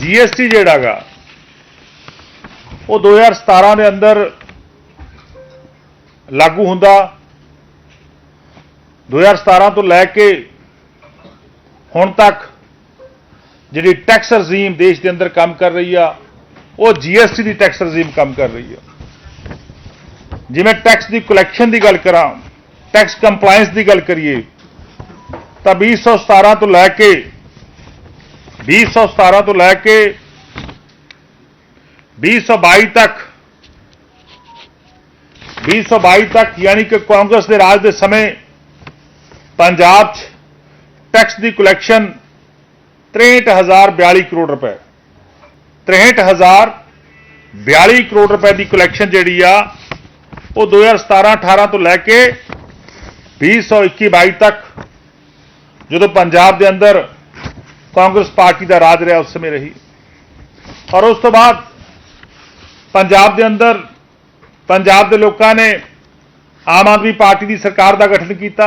GST ਜਿਹੜਾਗਾ ਉਹ 2017 ਦੇ ਅੰਦਰ ਲਾਗੂ ਹੁੰਦਾ। 2017 ਤੋਂ ਲੈ ਕੇ ਹੁਣ ਤੱਕ ਜਿਹੜੀ ਟੈਕਸ ਰਜੀਮ ਦੇਸ਼ ਦੇ ਅੰਦਰ ਕੰਮ ਕਰ ਰਹੀ ਆ, ਉਹ ਜੀਐਸਟੀ ਦੀ ਟੈਕਸ ਰਜੀਮ ਕੰਮ ਕਰ ਰਹੀ ਆ। ਜਿਵੇਂ ਟੈਕਸ ਦੀ ਕਲੈਕਸ਼ਨ ਦੀ ਗੱਲ ਕਰਾਂ, ਟੈਕਸ ਕੰਪਲਾਈਂਸ ਦੀ ਗੱਲ ਕਰੀਏ, ਤਾਂ 2017 ਤੋਂ ਲੈ ਕੇ 2017 ਤੋਂ ਲੈ ਕੇ 2022 ਤੱਕ 2022 ਤੱਕ, ਯਾਨੀ ਕਿ ਕਾਂਗਰਸ ਦੇ ਰਾਜ ਦੇ ਸਮੇਂ ਪੰਜਾਬ 'ਚ ਟੈਕਸ ਦੀ ਕਲੈਕਸ਼ਨ 63042 ਕਰੋੜ ਰੁਪਏ। 63042 ਕਰੋੜ ਰੁਪਏ ਦੀ ਕਲੈਕਸ਼ਨ ਜਿਹੜੀ ਆ, ਉਹ 2017-18 ਤੋਂ ਲੈ ਕੇ 2021-22 ਤੱਕ, ਜਦੋਂ ਪੰਜਾਬ ਦੇ ਅੰਦਰ ਕਾਂਗਰਸ ਪਾਰਟੀ ਦਾ ਰਾਜ ਰਿਹਾ ਉਸ ਸਮੇਂ ਰਹੀ। ਔਰ ਉਸ ਤੋਂ ਬਾਅਦ ਪੰਜਾਬ ਦੇ ਅੰਦਰ ਪੰਜਾਬ ਦੇ ਲੋਕਾਂ ਨੇ ਆਮ ਆਦਮੀ ਪਾਰਟੀ ਦੀ ਸਰਕਾਰ ਦਾ ਗਠਨ ਕੀਤਾ।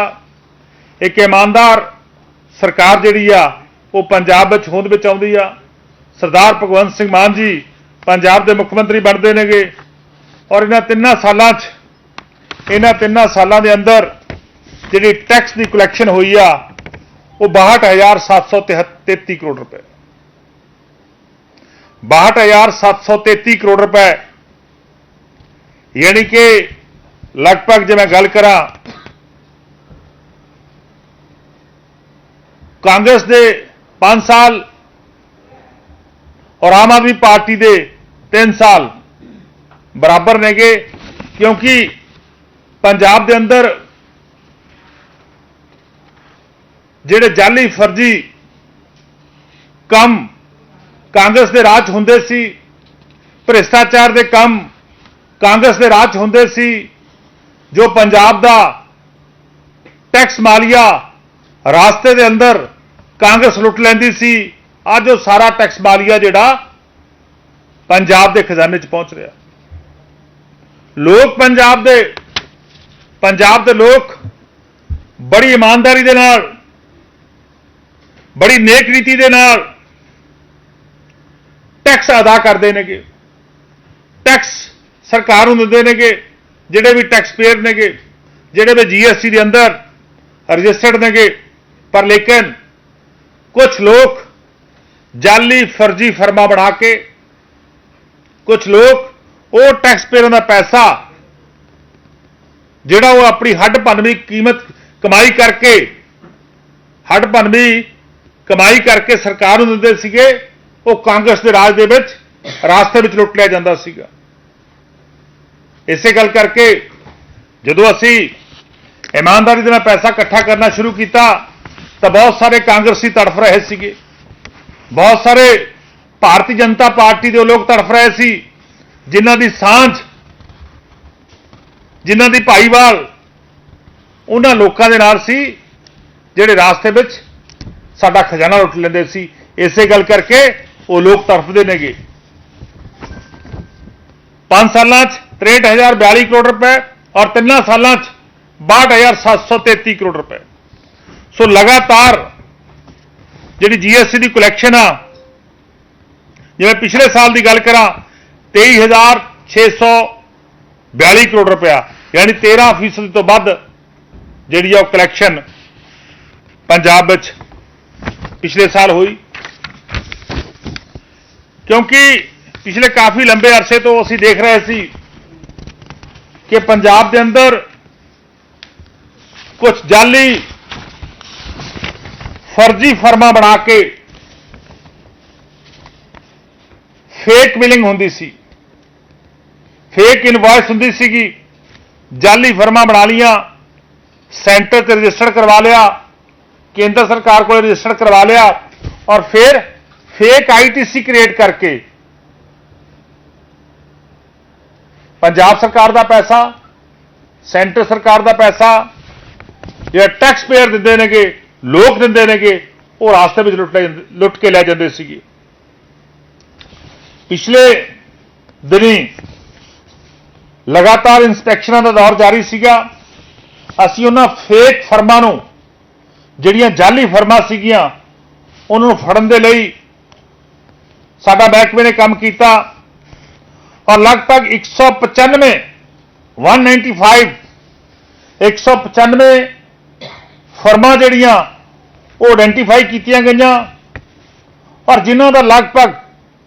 ਇੱਕ ਇਮਾਨਦਾਰ ਸਰਕਾਰ ਜਿਹੜੀ ਆ, ਉਹ ਪੰਜਾਬ ਵਿੱਚ ਹੋਂਦ ਵਿੱਚ ਆਉਂਦੀ ਆ। ਸਰਦਾਰ ਭਗਵੰਤ ਸਿੰਘ ਮਾਨ ਜੀ ਪੰਜਾਬ ਦੇ ਮੁੱਖ ਮੰਤਰੀ ਬਣਦੇ ਨੇਗੇ। ਔਰ ਇਹਨਾਂ ਤਿੰਨਾਂ ਸਾਲਾਂ 'ਚ, ਇਹਨਾਂ ਤਿੰਨਾਂ ਸਾਲਾਂ ਦੇ ਅੰਦਰ ਜਿਹੜੀ ਟੈਕਸ ਦੀ ਕਲੈਕਸ਼ਨ ਹੋਈ ਆ ਉਹ 62733 ਕਰੋੜ ਰੁਪਏ। 62733 ਕਰੋੜ ਰੁਪਏ। ਯਾਨੀ ਕਿ ਲਗਭਗ ਜੇ ਮੈਂ ਗੱਲ ਕਰਾਂ, ਕਾਂਗਰਸ ਦੇ 5 ਸਾਲ ਔਰ ਆਮ ਆਦਮੀ ਪਾਰਟੀ ਦੇ 3 ਸਾਲ ਬਰਾਬਰ ਨੇਗੇ, ਕਿਉਂਕਿ ਪੰਜਾਬ ਦੇ ਅੰਦਰ ਜਿਹੜੇ ਜਾਲੀ ਫਰਜ਼ੀ ਕੰਮ ਕਾਂਗਰਸ ਦੇ ਰਾਜ 'ਚ ਹੁੰਦੇ ਸੀ, ਭ੍ਰਿਸ਼ਟਾਚਾਰ ਦੇ ਕੰਮ ਕਾਂਗਰਸ ਦੇ ਰਾਜ 'ਚ ਹੁੰਦੇ ਸੀ, ਜੋ ਪੰਜਾਬ ਦਾ ਟੈਕਸ ਮਾਲੀਆ ਰਾਸਤੇ ਦੇ ਅੰਦਰ ਕਾਂਗਰਸ ਲੁੱਟ ਲੈਂਦੀ ਸੀ, ਅੱਜ ਉਹ ਸਾਰਾ ਟੈਕਸ ਮਾਲੀਆ ਜਿਹੜਾ ਪੰਜਾਬ ਦੇ ਖਜ਼ਾਨੇ 'ਚ ਪਹੁੰਚ ਰਿਹਾ। ਲੋਕ ਪੰਜਾਬ ਦੇ ਪੰਜਾਬ ਦੇ ਲੋਕ ਬੜੀ ਇਮਾਨਦਾਰੀ ਦੇ ਨਾਲ ਬੜੀ ਨੇਕ ਰੀਤੀ ਦੇ ਨਾਲ ਟੈਕਸ ਅਦਾ ਕਰਦੇ ਨੇਗੇ। ਟੈਕਸ ਸਰਕਾਰ ਨੂੰ ਦਿੰਦੇ ਨੇਗੇ, ਜਿਹੜੇ ਵੀ ਟੈਕਸ ਪੇਅਰ ਨੇਗੇ, ਜਿਹੜੇ ਵੀ ਜੀਐਸਟੀ ਦੇ ਅੰਦਰ ਰਜਿਸਟਰਡ ਨੇਗੇ। ਪਰ ਲੇਕਿਨ ਕੁਝ ਲੋਕ ਜਾਲੀ ਫਰਜ਼ੀ ਫਰਮਾ ਬਣਾ ਕੇ ਕੁਝ ਲੋਕ ਉਹ ਟੈਕਸ ਪੇਅਰਾਂ ਦਾ ਪੈਸਾ, ਜਿਹੜਾ ਉਹ ਆਪਣੀ ਹੱਡ ਭੰਨਵੀਂ ਕੀਮਤ ਕਮਾਈ ਕਰਕੇ, ਹੱਡ ਭੰਨਵੀਂ ਕਮਾਈ ਕਰਕੇ ਸਰਕਾਰ ਨੂੰ ਦਿੰਦੇ ਸੀਗੇ, ਉਹ ਕਾਂਗਰਸ ਦੇ ਰਾਜ ਦੇ ਵਿੱਚ ਰਾਸਤੇ ਵਿੱਚ ਲੁੱਟ ਲਿਆ ਜਾਂਦਾ ਸੀਗਾ। ਇਸੇ ਗੱਲ ਕਰਕੇ ਜਦੋਂ ਅਸੀਂ ਇਮਾਨਦਾਰੀ ਦੇ ਨਾਲ ਪੈਸਾ ਇਕੱਠਾ ਕਰਨਾ ਸ਼ੁਰੂ ਕੀਤਾ, ਤਾਂ ਬਹੁਤ ਸਾਰੇ ਕਾਂਗਰਸੀ ਤੜਫ ਰਹੇ ਸੀਗੇ। ਬਹੁਤ ਸਾਰੇ ਭਾਰਤੀ ਜਨਤਾ ਪਾਰਟੀ ਦੇ ਲੋਕ ਤੜਫ ਰਹੇ ਸੀ, ਜਿਨ੍ਹਾਂ ਦੀ ਸਾਂਝ, ਜਿਨ੍ਹਾਂ ਦੀ ਭਾਈਵਾਲ ਉਹਨਾਂ ਲੋਕਾਂ ਦੇ ਨਾਲ ਸੀ, ਜਿਹੜੇ ਰਾਸਤੇ ਵਿੱਚ ਸਾਡਾ ਖਜ਼ਾਨਾ ਲੁੱਟ ਲੈਂਦੇ ਸੀ। ਇਸੇ ਗੱਲ ਕਰਕੇ ਉਹ ਲੋਕ ਤੜਫਦੇ ਨੇਗੇ। 5 ਸਾਲਾਂ 'ਚ 63042 ਕਰੋੜ ਰੁਪਏ ਔਰ ਤਿੰਨਾਂ ਸਾਲਾਂ 'ਚ 62733 ਕਰੋੜ ਰੁਪਏ। ਸੋ ਲਗਾਤਾਰ ਜਿਹੜੀ ਜੀਐਸਟੀ ਦੀ ਕਲੈਕਸ਼ਨ ਆ, ਜਿਵੇਂ ਪਿਛਲੇ ਸਾਲ ਦੀ ਗੱਲ ਕਰਾਂ 23642 ਕਰੋੜ ਰੁਪਇਆ, ਯਾਨੀ 13% ਤੋਂ ਵੱਧ ਜਿਹੜੀ ਆ ਉਹ ਕਲੈਕਸ਼ਨ ਪੰਜਾਬ ਵਿੱਚ ਪਿਛਲੇ ਸਾਲ ਹੋਈ। ਕਿਉਂਕਿ ਪਿਛਲੇ ਕਾਫੀ ਲੰਬੇ ਅਰਸੇ ਤੋਂ ਅਸੀਂ ਦੇਖ ਰਹੇ ਸੀ ਕਿ ਪੰਜਾਬ ਦੇ ਅੰਦਰ ਕੁਝ ਜਾਲੀ ਫਰਜ਼ੀ ਫਰਮਾ ਬਣਾ ਕੇ ਫੇਕ ਬਿਲਿੰਗ ਹੁੰਦੀ ਸੀ। ਫੇਕ ਇਨਵੌਇਸ ਹੁੰਦੀ ਸੀਗੀ। ਜਾਲੀ ਫਰਮਾ ਬਣਾ ਲੀਆਂ ਸੈਂਟਰ ਤੇ ਰਜਿਸਟਰ ਕਰਵਾ ਲਿਆ। ਕੇਂਦਰ ਸਰਕਾਰ ਕੋਲ ਰਜਿਸਟਰ ਕਰਵਾ ਲਿਆ ਔਰ ਫਿਰ ਫੇਕ ਆਈਟੀਸੀ ਕ੍ਰੀਏਟ ਕਰਕੇ ਪੰਜਾਬ ਸਰਕਾਰ ਦਾ ਪੈਸਾ, ਸੈਂਟਰ ਸਰਕਾਰ ਦਾ ਪੈਸਾ, ਜਿਹੜਾ ਟੈਕਸ ਪੇਅਰ ਦਿੰਦੇ ਨੇਗੇ, ਲੋਕ ਦਿੰਦੇ ਨੇਗੇ, ਉਹ ਰਾਸਤੇ ਵਿੱਚ ਲੁੱਟ ਲੁੱਟ ਕੇ ਲੈ ਜਾਂਦੇ ਸੀਗੇ। ਪਿਛਲੇ ਦਿਨੀ ਲਗਾਤਾਰ ਇਨਸਪੈਕਸ਼ਨਾਂ ਦਾ ਦੌਰ ਜਾਰੀ ਸੀਗਾ। ਅਸੀਂ ਉਹਨਾਂ ਫੇਕ ਫਰਮਾਂ ਨੂੰ ਜਿਹੜੀਆਂ ਜਾਲੀ ਫਰਮਾਂ ਸੀਗੀਆਂ, ਉਹਨਾਂ ਨੂੰ ਫੜਨ ਦੇ ਲਈ ਸਾਡਾ ਮਹਿਕਮੇ ਨੇ ਕੰਮ ਕੀਤਾ ਔਰ ਲਗਭਗ 195 195 195 ਫਰਮਾਂ ਜਿਹੜੀਆਂ ਉਹ ਆਇਡੈਂਟੀਫਾਈ ਕੀਤੀਆਂ ਗਈਆਂ ਔਰ ਜਿਨ੍ਹਾਂ ਦਾ ਲਗਭਗ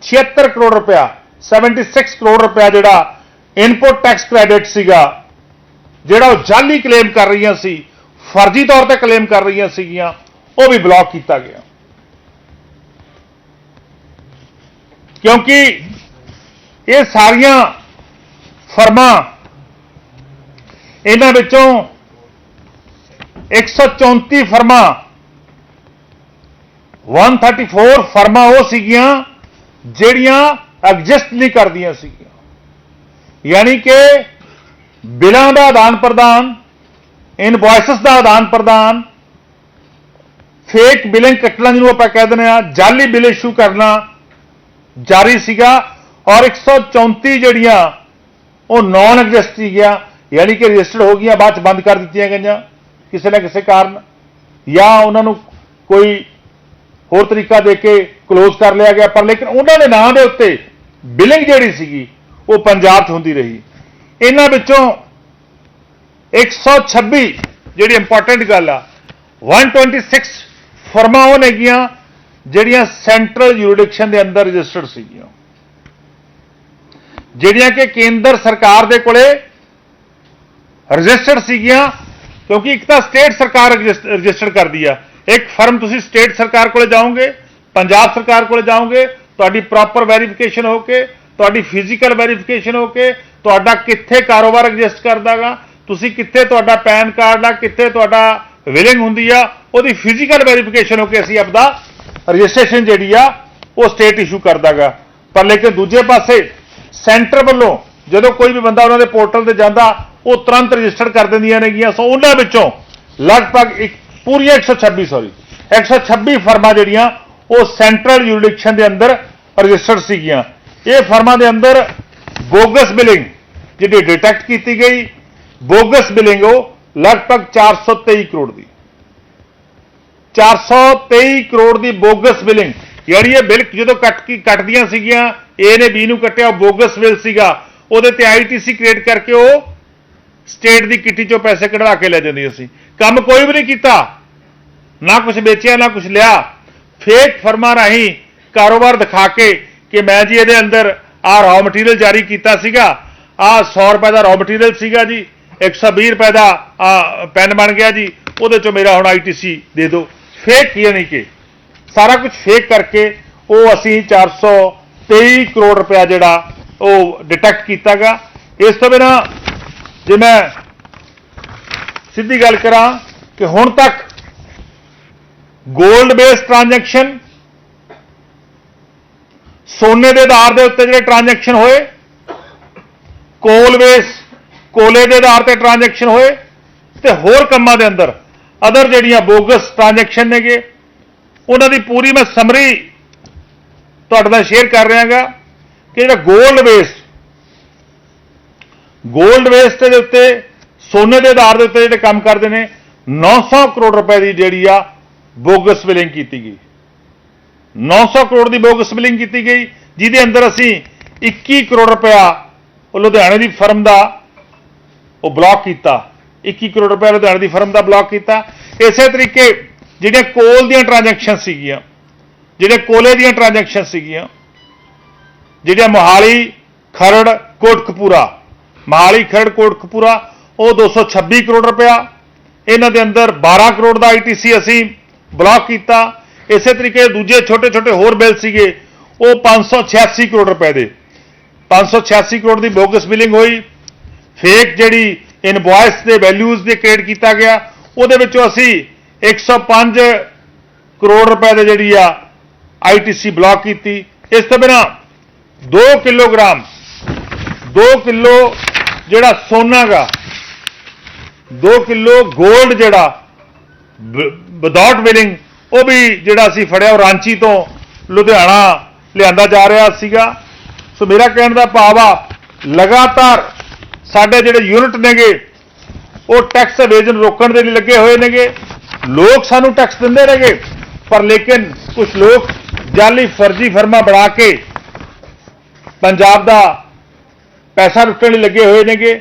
76 ਕਰੋੜ ਰੁਪਇਆ 76 ਕਰੋੜ ਰੁਪਇਆ ਜਿਹੜਾ ਇਨਪੁਟ ਟੈਕਸ ਕ੍ਰੈਡਿਟ ਸੀਗਾ, ਜਿਹੜਾ ਉਹ ਜਾਲੀ ਕਲੇਮ ਕਰ ਰਹੀਆਂ ਸੀ ਫਰਜ਼ੀ ਤੌਰ ਤੇ ਕਲੇਮ ਕਰ ਰਹੀਆਂ ਸੀਗੀਆਂ, ਉਹ ਵੀ ਬਲੌਕ ਕੀਤਾ ਗਿਆ। ਕਿਉਂਕਿ ਇਹ ਸਾਰੀਆਂ ਫਰਮਾਂ ਇਹਨਾਂ ਵਿੱਚੋਂ 134 ਫਰਮਾਂ 134 ਫਰਮਾਂ ਉਹ ਸੀਗੀਆਂ ਜਿਹੜੀਆਂ ਐਗਜ਼ਿਸਟ ਨਹੀਂ ਕਰਦੀਆਂ ਸੀਗੀਆਂ। ਯਾਨੀ ਕਿ ਬਿਲਾਂ ਦਾ ਆਦਾਨ ਪ੍ਰਦਾਨ ਇਨਵੌਇਸਸ ਦਾ ਆਦਾਨ ਪ੍ਰਦਾਨ। ਫੇਕ ਬਿਲਿੰਗ ਕੱਟਣਾ ਜਿਹਨੂੰ ਆਪਾਂ ਕਹਿ ਦਿੰਦੇ ਆ ਜਾਲੀ ਬਿਲ ਇਸ਼ੂ ਕਰਨਾ ਜਾਰੀ ਸੀਗਾ ਔਰ 134 ਜਿਹੜੀਆਂ ਉਹ ਨਾਨ ਐਗਜ਼ਿਸਟ ਸੀਗੀਆਂ ਯਾਨੀ ਕਿ ਰਜਿਸਟਰਡ ਹੋ ਗਈਆਂ, ਬਾਅਦ ਚ ਬੰਦ ਕਰ ਦਿੱਤੀਆਂ ਗਈਆਂ, ਕਿਸੇ ਨਾ ਕਿਸੇ ਕਾਰਨ। ਜਾਂ ਉਹਨਾਂ ਨੂੰ ਕੋਈ ਹੋਰ ਤਰੀਕਾ ਦੇ ਕੇ ক্লোਜ਼ ਕਰ ਲਿਆ ਗਿਆ, ਪਰ ਲੇਕਿਨ ਉਹਨਾਂ ਦੇ ਨਾਂ ਦੇ ਉੱਤੇ ਬਿਲਿੰਗ ਜਿਹੜੀ ਸੀਗੀ, ਉਹ ਪੰਜਾਬ 'ਚ ਹੁੰਦੀ ਰਹੀ। ਇਹਨਾਂ ਵਿੱਚੋਂ 126 ਜਿਹੜੀ ਇੰਪੋਰਟੈਂਟ ਗੱਲ ਆ 126 ਫਰਮਾਂ ਉਹ ਨੇਗੀਆਂ ਜਿਹੜੀਆਂ ਸੈਂਟਰਲ ਯੂਰਿਡਿਕਸ਼ਨ ਦੇ ਅੰਦਰ ਰਜਿਸਟਰਡ ਸੀਗੀਆਂ। ਜਿਹੜੀਆਂ ਕਿ ਕੇਂਦਰ ਸਰਕਾਰ ਦੇ ਕੋਲੇ ਰਜਿਸਟਰਡ ਸੀਗੀਆਂ, ਕਿਉਂਕਿ ਇੱਕ ਤਾਂ ਸਟੇਟ ਸਰਕਾਰ ਰਜਿਸਟਰ ਕਰਦੀ ਆ। ਇੱਕ ਫਰਮ ਤੁਸੀਂ ਸਟੇਟ ਸਰਕਾਰ ਕੋਲੇ ਜਾਓਗੇ, ਪੰਜਾਬ ਸਰਕਾਰ ਕੋਲੇ ਜਾਓਗੇ, ਤੁਹਾਡੀ ਪ੍ਰੋਪਰ ਵੈਰੀਫਿਕੇਸ਼ਨ ਹੋ ਕੇ, ਤੁਹਾਡੀ ਫਿਜ਼ੀਕਲ ਵੈਰੀਫਿਕੇਸ਼ਨ ਹੋ ਕੇ, ਤੁਹਾਡਾ ਕਿੱਥੇ ਕਾਰੋਬਾਰ ਐਗਜ਼ਿਸਟ ਕਰਦਾਗਾ ਤੁਸੀਂ ਕਿੱਥੇ ਤੁਹਾਡਾ ਪੈਨ ਕਾਰਡ ਆ, ਕਿੱਥੇ ਤੁਹਾਡਾ ਵਿਲਿੰਗ ਹੁੰਦੀ ਆ, ਉਹਦੀ ਫਿਜ਼ੀਕਲ ਵੈਰੀਫਿਕੇਸ਼ਨ ਹੋ ਕੇ ਅਸੀਂ ਆਪਦਾ ਰਜਿਸਟ੍ਰੇਸ਼ਨ ਜਿਹੜੀ ਆ, ਉਹ ਸਟੇਟ ਇਸ਼ੂ ਕਰਦਾਗਾ। ਪਰ ਲੇਕਿਨ ਦੂਜੇ ਪਾਸੇ ਸੈਂਟਰ ਵੱਲੋਂ ਜਦੋਂ ਕੋਈ ਵੀ ਬੰਦਾ ਉਹਨਾਂ ਦੇ ਪੋਰਟਲ ਤੇ ਜਾਂਦਾ, ਉਹ ਤੁਰੰਤ ਰਜਿਸਟਰ ਕਰ ਦਿੰਦੀਆਂ ਨੇਗੀਆਂ। ਸੋ ਉਹਨਾਂ ਵਿੱਚੋਂ ਲਗਭਗ ਇੱਕ ਪੂਰੀਆਂ 126 ਸੌਰੀ 126 ਫਰਮਾਂ ਜਿਹੜੀਆਂ, ਉਹ ਸੈਂਟਰਲ ਯੂਰਿਡਿਕਸ਼ਨ ਦੇ ਅੰਦਰ ਰਜਿਸਟਰਡ ਸੀਗੀਆਂ। ਇਹ ਫਰਮਾਂ ਦੇ ਅੰਦਰ ਬੋਗਸ ਬਿਲਿੰਗ ਜਿਹੜੀ ਡਿਟੈਕਟ ਕੀਤੀ ਗਈ ਬੋਗਸ ਬਿਲਿੰਗ ਉਹ ਲਗਭਗ 423 ਕਰੋੜ ਦੀ। 423 ਕਰੋੜ ਦੀ ਬੋਗਸ ਬਿਲਿੰਗ ਯਾਨੀ ਇਹ ਬਿਲ ਜਦੋਂ ਕੱਟ ਕੀ ਕੱਟਦੀਆਂ ਸੀਗੀਆਂ ਏ ਨੇ ਬੀ ਨੂੰ ਕੱਟਿਆ, ਉਹ ਬੋਗਸ ਬਿਲ ਸੀਗਾ। ਉਹਦੇ ਤੇ ਆਈਟੀਸੀ ਕ੍ਰੀਏਟ ਕਰਕੇ ਉਹ ਸਟੇਟ ਦੀ ਕਿੱਟੀ ਚੋਂ ਪੈਸੇ ਕਢਵਾ ਕੇ ਲੈ ਜਾਂਦੀਆਂ ਸੀ। ਕੰਮ ਕੋਈ ਵੀ ਨਹੀਂ ਕੀਤਾ। ਨਾ ਕੁਝ ਵੇਚਿਆ, ਨਾ ਕੁਝ ਲਿਆ। ਫੇਕ ਫਰਮਾਂ ਰਾਹੀਂ ਕਾਰੋਬਾਰ ਦਿਖਾ ਕੇ ਕਿ ਮੈਂ ਜੀ ਇਹਦੇ ਅੰਦਰ ਆ ਰਾਅ ਮਟੀਰੀਅਲ ਜਾਰੀ ਕੀਤਾ ਸੀਗਾ। ਆ 100 ਰੁਪਏ ਦਾ ਰਾਅ ਮਟੀਰੀਅਲ ਸੀਗਾ ਜੀ। 120 ਰੁਪਏ ਦਾ, ਆ, ਪੈਨ ਬਣ ਗਿਆ ਜੀ, ਉਹਦੇ ਚੋਂ ਮੇਰਾ ਹੁਣ ਆਈਟੀਸੀ ਦੇ ਦਿਓ। ਫੇਕ ਯਾਨੀ ਕਿ? ਸਾਰਾ ਕੁਝ ਫੇਕ ਕਰਕੇ ਉਹ ਅਸੀਂ 423 ਕਰੋੜ ਰੁਪਇਆ ਜਿਹੜਾ ਉਹ ਡਿਟੈਕਟ ਕੀਤਾਗਾ। ਇਸ ਤੋਂ ਬਿਨਾ ਜੇ ਮੈਂ ਸਿੱਧੀ ਗੱਲ ਕਰਾਂ ਕਿ ਹੁਣ ਤੱਕ 골ਡ ਬੇਸ ਟ੍ਰਾਂਜੈਕਸ਼ਨ ਸੋਨੇ ਦੇ ਆਧਾਰ ਦੇ ਉੱਤੇ ਜਿਹੜੇ ਟ੍ਰਾਂਜੈਕਸ਼ਨ ਹੋਏ ਕੋਲ ਬੇਸ ਕੋਲੇ ਦੇ ਆਧਾਰ ਤੇ ਟ੍ਰਾਂਜੈਕਸ਼ਨ ਹੋਏ ਤੇ ਹੋਰ ਕੰਮਾਂ ਦੇ ਅੰਦਰ ਅਦਰ ਜਿਹੜੀਆਂ ਬੋਗਸ ਟ੍ਰਾਂਜੈਕਸ਼ਨ ਨੇਗੇ, ਉਹਨਾਂ ਦੀ ਪੂਰੀ ਮੈਂ ਸਮਰੀ ਤੁਹਾਡੇ ਨਾਲ ਸ਼ੇਅਰ ਕਰ ਰਿਹਾਗਾ ਕਿ ਜਿਹੜਾ 골ਡ ਵੇਸਟ 골ਡ ਵੇਸਟ ਦੇ ਉੱਤੇ ਸੋਨੇ ਦੇ ਆਧਾਰ ਦੇ ਉੱਤੇ ਜਿਹੜੇ ਕੰਮ ਕਰਦੇ ਨੇ 900 ਕਰੋੜ ਰੁਪਏ ਦੀ ਜਿਹੜੀ ਆ ਬੋਗਸ ਬਿਲਿੰਗ ਕੀਤੀ ਗਈ। 900 ਕਰੋੜ ਦੀ ਬੋਗਸ ਬਿਲਿੰਗ ਕੀਤੀ ਗਈ, ਜਿਹਦੇ ਅੰਦਰ ਅਸੀਂ 21 ਕਰੋੜ ਰੁਪਇਆ ਲੁਧਿਆਣੇ ਦੀ ਫਰਮ ਦਾ ਉਹ ਬਲੌਕ ਕੀਤਾ। 21 ਕਰੋੜ ਰੁਪਏ ਲੁਧਿਆਣੇ ਦੀ ਫਰਮ ਦਾ ਬਲੌਕ ਕੀਤਾ। ਇਸੇ ਤਰੀਕੇ ਜਿਹੜੀਆਂ ਕੋਲ ਦੀਆਂ ਟ੍ਰਾਂਜੈਕਸ਼ਨ ਸੀਗੀਆਂ, ਜਿਹੜੇ ਕੋਲੇ ਦੀਆਂ ਟ੍ਰਾਂਜੈਕਸ਼ਨ ਸੀਗੀਆਂ, ਜਿਹੜੀਆਂ ਮੋਹਾਲੀ, ਖਰੜ, ਕੋਟਕਪੂਰਾ, ਮੋਹਾਲੀ, ਖਰੜ, ਕੋਟਕਪੂਰਾ, ਉਹ 226 ਕਰੋੜ ਰੁਪਇਆ, ਇਹਨਾਂ ਦੇ ਅੰਦਰ 12 ਕਰੋੜ ਦਾ ਆਈਟੀਸੀ ਅਸੀਂ ਬਲੌਕ ਕੀਤਾ। ਇਸੇ ਤਰੀਕੇ ਦੂਜੇ ਛੋਟੇ ਛੋਟੇ ਹੋਰ ਬਿੱਲ ਸੀਗੇ, ਉਹ 586 ਕਰੋੜ ਰੁਪਏ ਦੇ। 586 ਕਰੋੜ ਦੀ ਬੋਗਸ ਬਿਲਿੰਗ ਹੋਈ। ਫੇਕ ਜਿਹੜੀ ਇਨਵੌਇਸ ਦੇ ਵੈਲਿਊਜ਼ ਦੇ ਕ੍ਰੀਏਟ ਕੀਤਾ ਗਿਆ, ਉਹਦੇ ਵਿੱਚੋਂ ਅਸੀਂ 105 ਕਰੋੜ ਰੁਪਏ ਦੇ ਜਿਹੜੀ ਆ ਆਈਟੀਸੀ ਬਲੌਕ ਕੀਤੀ। ਇਸ ਤੋਂ ਬਿਨਾ 2 ਕਿਲੋਗ੍ਰਾਮ 2 ਕਿਲੋ ਜਿਹੜਾ ਸੋਨਾ ਗਾ 2 ਕਿਲੋ 골ਡ ਜਿਹੜਾ ਵਿਦਆਊਟ ਵਿਲਿੰਗ, ਉਹ ਵੀ ਜਿਹੜਾ ਅਸੀਂ ਫੜਿਆ, ਉਹ ਰਾਂਚੀ ਤੋਂ ਲੁਧਿਆਣਾ ਲਿਆਂਦਾ ਜਾ ਰਿਹਾ ਸੀਗਾ। ਸੋ ਮੇਰਾ ਕਹਿਣ ਦਾ ਭਾਵ ਆ, ਲਗਾਤਾਰ ਸਾਡੇ ਜਿਹੜੇ ਯੂਨਿਟ ਨੇਗੇ, ਉਹ ਟੈਕਸ ਐਵੇਜਨ ਰੋਕਣ ਦੇ ਲਈ ਲੱਗੇ ਹੋਏ ਨੇਗੇ। ਲੋਕ ਸਾਨੂੰ ਟੈਕਸ ਦਿੰਦੇ ਰਹੇਗੇ ਪਰ ਲੇਕਿਨ ਕੁਝ ਲੋਕ ਜਾਲੀ ਫਰਜ਼ੀ ਫਰਮਾ ਬਣਾ ਕੇ ਪੰਜਾਬ ਦਾ ਪੈਸਾ ਲੁੱਟਣ ਲਈ ਲੱਗੇ ਹੋਏ ਨੇਗੇ।